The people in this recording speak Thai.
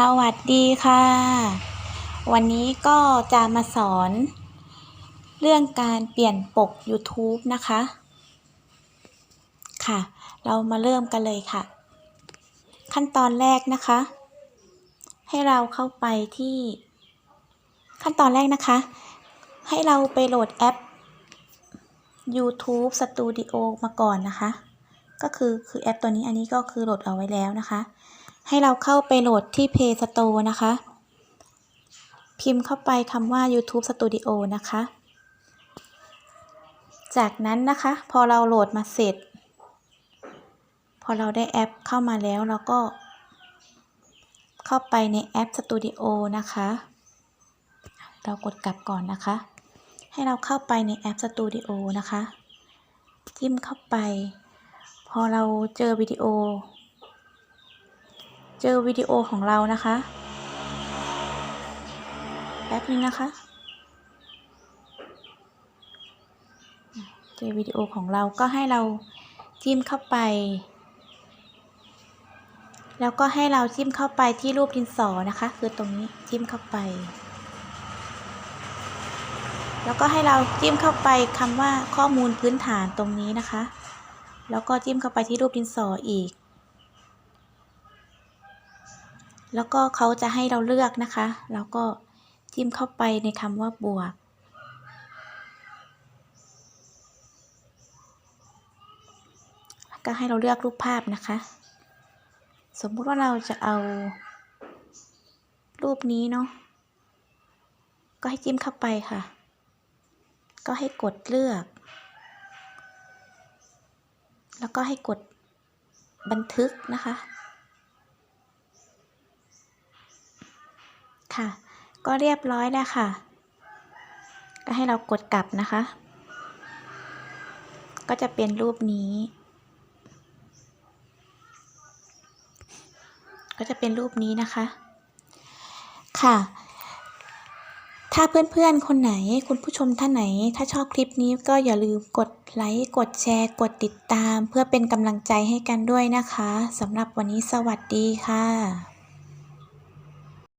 สวัสดีค่ะ วันนี้ก็จะมาสอน เรื่องการเปลี่ยนปก YouTube นะคะ ค่ะ เรามาเริ่มกันเลยค่ะ ขั้นตอนแรกนะคะ ให้เราเข้าไปที่ ขั้นตอนแรกนะคะ ให้เราไปโหลดแอป YouTube Studio มาก่อนนะคะ ก็คือคือแอปตัวนี้อันนี้ก็คือโหลดเอาไว้แล้วนะคะ ให้เราเข้าไปโหลดที่ Play Store นะคะ พิมพ์เข้าไปคำว่า YouTube Studio นะคะ จากนั้นนะคะ พอเราโหลดมาเสร็จ พอเราได้แอปเข้ามาแล้วเราก็ เข้าไปในแอป Studio นะคะ เรากดกลับก่อนนะคะ ให้เราเข้าไปในแอป Studio นะคะ จิ้มเข้าไป พอเราเจอวิดีโอ เจอวิดีโอของเรานะคะ แป๊บนึงนะคะ เจอวิดีโอของเราก็ให้เราจิ้มเข้าไป แล้วก็ให้เราจิ้มเข้าไปที่รูปดินสอนะคะ คือตรงนี้จิ้มเข้าไป แล้วก็ให้เราจิ้มเข้าไปคำว่าข้อมูลพื้นฐานตรงนี้นะคะ แล้วก็จิ้มเข้าไปที่รูปดินสออีก แล้วก็เขาจะให้เราเลือกนะคะ แล้วก็จิ้มเข้าไปในคำว่าบวก ก็ให้เราเลือกรูปภาพนะคะ สมมุติว่าเราจะเอา รูปนี้เนาะ ก็ให้จิ้มเข้าไปค่ะ ก็ให้กดเลือก แล้วก็ให้กดบันทึกนะคะ ค่ะ ก็เรียบร้อยแล้วค่ะ ก็ให้เรากดกลับนะคะ ก็จะเป็นรูปนี้ ก็จะเป็นรูปนี้นะคะ ค่ะ ถ้าเพื่อนๆคนไหนคุณผู้ชมท่านไหน ถ้าชอบคลิปนี้ก็อย่าลืมกดไลค์กดแชร์ กดติดตาม เพื่อเป็นกำลังใจให้กันด้วยนะคะสำหรับวันนี้สวัสดีค่ะ